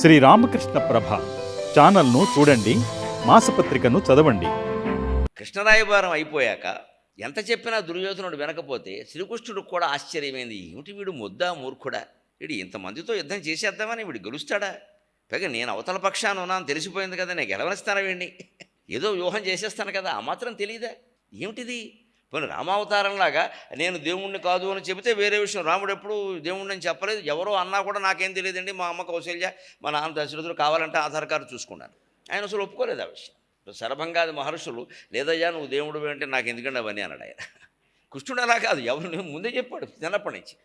శ్రీ రామకృష్ణ ప్రభ ఛానల్ను చూడండి మాసపత్రికను చదవండి. కృష్ణరాయభారం అయిపోయాక ఎంత చెప్పినా దుర్యోధనుడు వినకపోతే శ్రీకృష్ణుడు కూడా ఆశ్చర్యమైంది. ఏమిటి వీడు ముద్దా మూర్ఖుడా? వీడు ఇంతమందితో యుద్ధం చేసేద్దామని వీడు గెలుస్తాడా? పైగా నేను అవతల పక్షాన ఉన్నాను తెలిసిపోయింది కదా నేను గెలవనిస్తాను వీడిని ఏదో వ్యూహం చేసేస్తాను కదా ఆ మాత్రం తెలియదా ఏమిటిది? పోనీ రామావతారంలాగా నేను దేవుణ్ణి కాదు అని చెబితే వేరే విషయం. రాముడు ఎప్పుడు దేవుణ్ణి అని చెప్పలేదు. ఎవరో అన్నా కూడా నాకేం తెలియదండి. మా అమ్మ కౌశల్య మా నాన్న దశరథుడు కావాలంటే ఆధార్ కార్డు చూసుకున్నాను. ఆయన అసలు ఒప్పుకోలేదు ఆ విషయం. ఇప్పుడు శరభంగాది మహర్షులు లేదయ్యా నువ్వు దేవుడు అంటే నాకు ఎందుకండి అవన్నీ అన్నాడు ఆయన. కృష్ణుడు అలా కాదు. ఎవరు ముందే చెప్పాడు చిన్నప్పటి నుంచి.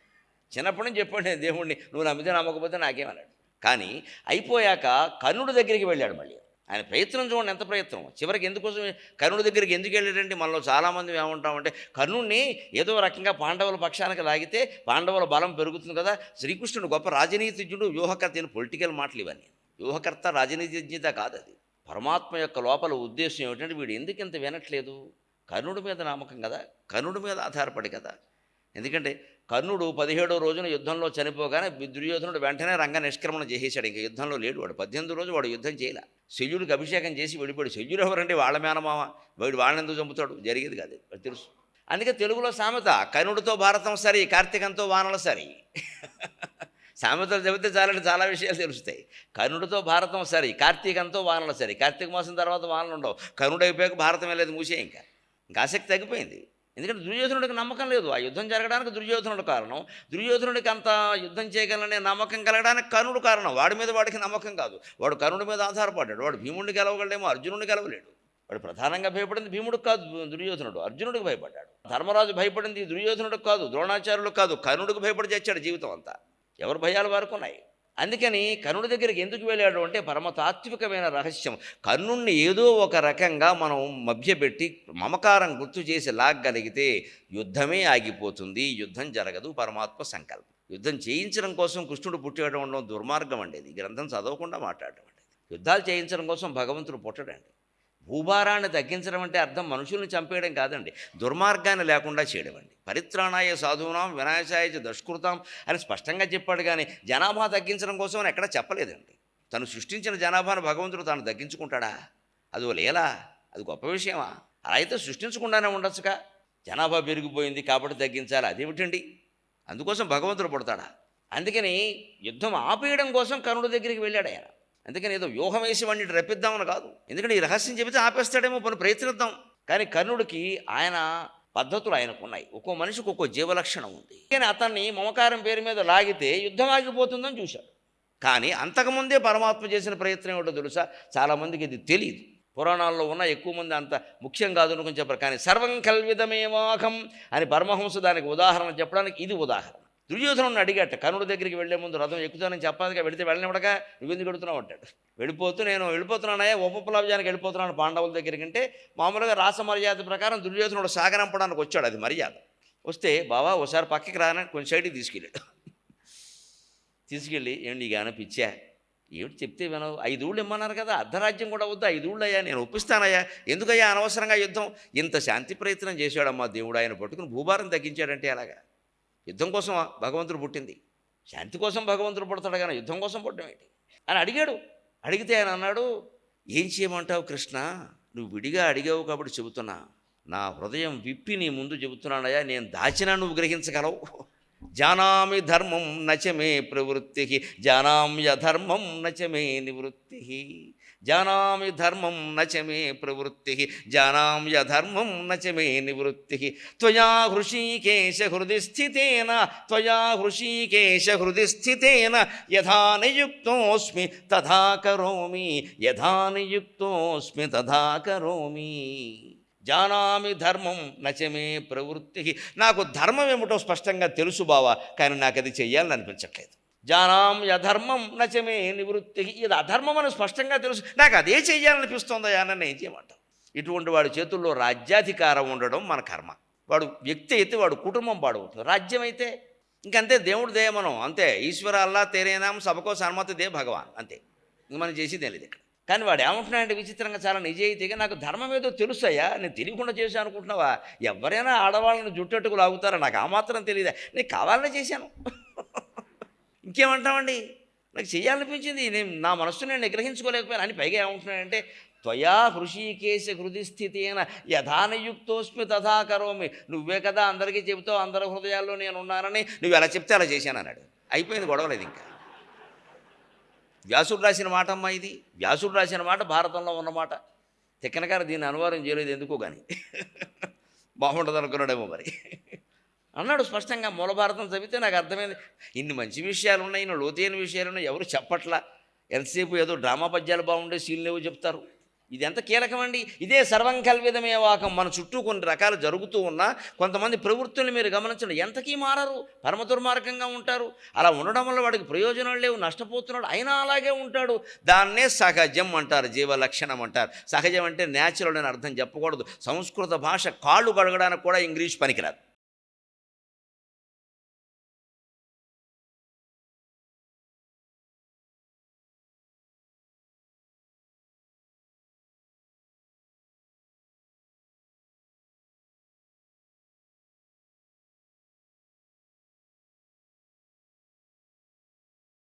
చిన్నప్పటి నుంచి చెప్పాడు నేను దేవుణ్ణి. నువ్వు నమ్మితే నమ్మకపోతే నాకేమన్నాడు కానీ అయిపోయాక కర్ణుడి దగ్గరికి వెళ్ళాడు మళ్ళీ. ఆయన ప్రయత్నం చూడండి ఎంత ప్రయత్నం. చివరికి ఎందుకోసం కర్ణుడి దగ్గరికి ఎందుకు వెళ్ళాడంటే మనలో చాలామంది ఏమంటామంటే కర్ణుడిని ఏదో రకంగా పాండవుల పక్షానికి లాగితే పాండవుల బలం పెరుగుతుంది కదా శ్రీకృష్ణుడు గొప్ప రాజనీతిజ్ఞుడు వ్యూహకర్త పొలిటికల్ మాటలు ఇవన్నీ. వ్యూహకర్త రాజనీతిజ్ఞత కాదు అది. పరమాత్మ యొక్క లోపల ఉద్దేశం ఏమిటంటే వీడు ఎందుకు ఇంత వినట్లేదు? కర్ణుడి మీద నమ్మకం కదా కర్ణుడి మీద ఆధారపడి కదా. ఎందుకంటే కర్ణుడు పదిహేడో రోజున యుద్ధంలో చనిపోగానే దుర్యోధనుడు వెంటనే రంగ నిష్క్రమణ చేసేశాడు. ఇంకా యుద్ధంలో లేడు వాడు. పద్దెనిమిది రోజు వాడు యుద్ధం చేయలే. శల్యుడికి అభిషేకం చేసి వెళ్ళిపోయాడు శల్యుడు ఎవరంటే వాళ్ళ మేనమామ. వాడు వాళ్ళని ఎందుకు చంపుతాడు? జరిగేది కాదు అది. తెలుసు. అందుకే తెలుగులో సామెత కర్ణుడితో భారతం సరి కార్తీకంతో వానల సరి. సామెతలు చెబితే చాలంటే చాలా విషయాలు తెలుస్తాయి. కర్ణుడితో భారతం సరి కార్తీకంతో వానలు సరి. కార్తీక మాసం తర్వాత వానలు ఉండవు. కర్ణుడు అయిపోయాక భారతం వెళ్ళేది మూసే ఇంకా. ఇంకా ఆసక్తి తగ్గిపోయింది. ఎందుకంటే దుర్యోధనుడికి నమ్మకం లేదు. ఆ యుద్ధం జరగడానికి దుర్యోధనుడు కారణం. దుర్యోధనుడికి అంత యుద్ధం చేయగలనే నమ్మకం కలగడానికి కర్ణుడు కారణం. వాడి మీద వాడికి నమ్మకం కాదు. వాడు కర్ణుడి మీద ఆధారపడ్డాడు. వాడు భీముడిని గెలవగలడేమో అర్జునుడిని గెలవలేడు. వాడు ప్రధానంగా భయపడింది భీముడికి కాదు దుర్యోధనుడు. అర్జునుడికి భయపడ్డాడు. ధర్మరాజు భయపడింది దుర్యోధనుడికి కాదు ద్రోణాచార్యులకు కాదు. కర్ణుడికి భయపడి చచ్చాడు జీవితం అంతా. ఎవరు భయాలు వారుకున్నాయి అందుకని కర్ణుడి దగ్గరికి ఎందుకు వెళ్ళాడు అంటే పరమ తాత్వికమైన రహస్యం. కర్ణుణ్ణి ఏదో ఒక రకంగా మనం మభ్యపెట్టి మమకారం గుర్తు చేసి లాగగలిగితే యుద్ధమే ఆగిపోతుంది యుద్ధం జరగదు పరమాత్మ సంకల్పం. యుద్ధం చేయించడం కోసం కృష్ణుడు పుట్టడం ఉండడం దుర్మార్గం అండి ఇది గ్రంథం చదవకుండా మాట్లాడడం అండి యుద్ధాలు చేయించడం కోసం భగవంతుడు పుట్టడండి. భూభారాన్ని తగ్గించడం అంటే అర్థం మనుషుల్ని చంపేయడం కాదండి. దుర్మార్గాన్ని లేకుండా చేయడం అండి పరిత్రాణాయ సాధువునాం వినాశాయ దుష్కృతాం అని స్పష్టంగా చెప్పాడు కానీ జనాభా తగ్గించడం కోసం అని ఎక్కడా చెప్పలేదండి. తను సృష్టించిన జనాభాను భగవంతుడు తాను తగ్గించుకుంటాడా? అది లేలా అది గొప్ప విషయమా? అలా అయితే సృష్టించకుండానే ఉండొచ్చుగా? జనాభా పెరిగిపోయింది కాబట్టి తగ్గించాలి అదేమిటండి? అందుకోసం భగవంతుడు పుడతాడా? అందుకని యుద్ధం ఆపేయడం కోసం కర్ణుడి దగ్గరికి వెళ్ళాడు ఆయన. అందుకని ఏదో వ్యూహం వేసి వాడిని రప్పిద్దామని కాదు. ఎందుకంటే ఈ రహస్యం చెబితే ఆపేస్తాడేమో పని ప్రయత్నిద్దాం. కానీ కర్ణుడికి ఆయన పద్ధతులు ఆయనకు ఉన్నాయి ఒక్కో మనిషికి ఒక్కో జీవలక్షణం ఉంది. కానీ అతన్ని మమకారం పేరు మీద లాగితే యుద్ధం ఆగిపోతుందని చూశాడు. కానీ అంతకుముందే పరమాత్మ చేసిన ప్రయత్నం ఏమిటో తెలుసా? చాలామందికి ఇది తెలియదు పురాణాల్లో ఉన్న ఎక్కువ మంది అంత ముఖ్యం కాదు అనుకుని చెప్పారు. కానీ సర్వం కల్విదమేవాహం అని పరమహంస దానికి ఉదాహరణ చెప్పడానికి ఇది ఉదాహరణ. దుర్యోధనుడిని అడిగాట కర్ణుడి దగ్గరికి వెళ్ళే ముందు రథం ఎక్కుతానని చెప్పాలిగా వెళితే వెళ్ళనివ్వడగా నువ్వెందుకు వెళుతున్నావు అంటాడు. వెళ్ళిపోతూ నేను వెళ్ళిపోతున్నానయ్యా ఉపప్లవ్యానికి వెళ్ళిపోతున్నాను పాండవుల దగ్గరికి అంటే మామూలుగా రాస మర్యాద ప్రకారం దుర్యోధనుడు సాగరంపడానికి వచ్చాడు అది మర్యాద. వస్తే బావా ఒకసారి పక్కకి రానని కొంచెం సైడ్కి తీసుకెళ్ళాడు తీసుకెళ్ళి ఏం గాన పిచ్చా? ఏమిటి చెప్తే వినవు? ఐదు ఊళ్ళు ఇమ్మన్నారు కదా అర్ధరాజ్యం కూడా వద్దు ఐదు ఊళ్ళు అయ్యా నేను ఒప్పిస్తానయ్యా. ఎందుకయ్యా అనవసరంగా యుద్ధం? ఇంత శాంతి ప్రయత్నం చేశాడమ్మా దేవుడు ఆయన పట్టుకుని భూభారం తగ్గించాడంటే అలాగా యుద్ధం కోసం భగవంతుడు పుట్టింది. శాంతి కోసం భగవంతుడు పుడతాడు కానీ యుద్ధం కోసం పుట్టడం ఏంటి? అని అడిగాడు. అడిగితే ఆయన అన్నాడు ఏం చేయమంటావు కృష్ణ? నువ్వు విడిగా అడిగావు కాబట్టి చెబుతున్నా. నా హృదయం విప్పి నీ ముందు చెబుతున్నానయ్యా. నేను దాచినా నువ్వు గ్రహించగలవు. జానామి ధర్మం నచమే ప్రవృత్తి. జానామ్యధర్మం నచమే నివృత్తి. జానామి ధర్మం నచమే ప్రవృత్తి జానామ్యధర్మం నచమే నివృత్తి. త్వయా హృషీకేశ హృది స్థితేన త్వయా హృషీకేశ హృది స్థితేన యథా నియుక్తోస్మి తథా కరోమి యథా నియుక్తోస్మి తథా కరోమి. జానామి ధర్మం నచమే ప్రవృత్తి. నాకు ధర్మం ఏమిటో స్పష్టంగా తెలుసు బావా కానీ నాకు అది చెయ్యాలని అనిపించట్లేదు. జానాం యధర్మం నచమే నివృత్తి. ఇది అధర్మం అని స్పష్టంగా తెలుసు. నాకు అదే చెయ్యాలనిపిస్తుందా అని ఏం చేయమంటాం ఇటువంటి వాడి చేతుల్లో రాజ్యాధికారం ఉండడం మన కర్మ. వాడు వ్యక్తి అయితే వాడు కుటుంబం పాడవుతుంది. రాజ్యం అయితే ఇంకంతే దేవుడు దేయమనం అంతే. ఈశ్వర అల్లా తేరేనాం సభకో సన్మతి దే భగవాన్. అంతే. ఇంక మనం చేసేది లేదు ఇక్కడ. కానీ వాడు ఏమంటున్నాడంటే విచిత్రంగా చాలా నిజాయితీగా నాకు ధర్మం ఏదో తెలుసాయా నేను తెలియకుండా చేశాను అనుకుంటున్నావా? ఎవరైనా ఆడవాళ్ళని జుట్టట్టుకు లాగుతారా? నాకు ఆ మాత్రం తెలియదా? నేను కావాలనే చేశాను. ఇంకేమంటామండి? నాకు చేయాలనిపించింది నేను నా మనస్సు నేను నిగ్రహించుకోలేకపోయాను. అని పైగా ఏమంటున్నాడంటే త్వయా హృషికేశ హృది స్థితి అయిన యథానయుక్తోస్మి తథా కరోమి. నువ్వే కదా అందరికీ చెబుతావు అందరి హృదయాల్లో నేను ఉన్నానని. నువ్వు ఎలా చెప్తే అలా చేశాను అన్నాడు. అయిపోయింది గొడవలేదు ఇంకా. వ్యాసుడు రాసిన మాట అమ్మా ఇది. వ్యాసుడు రాసిన మాట భారతంలో ఉన్నమాట. తిక్కనగారు దీన్ని అనువాదం చేయలేదు ఎందుకో కానీ బాగుంటుంది అనుకున్నాడేమో మరి. అన్నాడు స్పష్టంగా మూలభారతం చదివితే నాకు అర్థమైంది. ఇన్ని మంచి విషయాలు ఉన్నాయి ఇన్ని లోతైన విషయాలు ఉన్నాయి ఎవరు చెప్పట్లా? ఎంతసేపు ఏదో డ్రామా పద్యాలు బాగుండే సీన్లు ఏవో చెప్తారు. ఇది ఎంత కీలకమండి? ఇదే సర్వం కల్విదమే వాకం. మన చుట్టూ కొన్ని రకాలు జరుగుతూ ఉన్నా కొంతమంది ప్రవృత్తులు మీరు గమనించండి. ఎంతకీ మారరు? పరమ దుర్మార్గంగా ఉంటారు. అలా ఉండడం వల్ల వాడికి ప్రయోజనం లేవు నష్టపోతున్నాడు. అయినా అలాగే ఉంటాడు. దాన్నే సహజం అంటారు జీవ లక్షణం అంటారు. సహజం అంటే న్యాచురల్ అని అర్థం చెప్పకూడదు. సంస్కృత భాష కాళ్ళు కడగడానికి కూడా ఇంగ్లీష్ పనికిరాదు.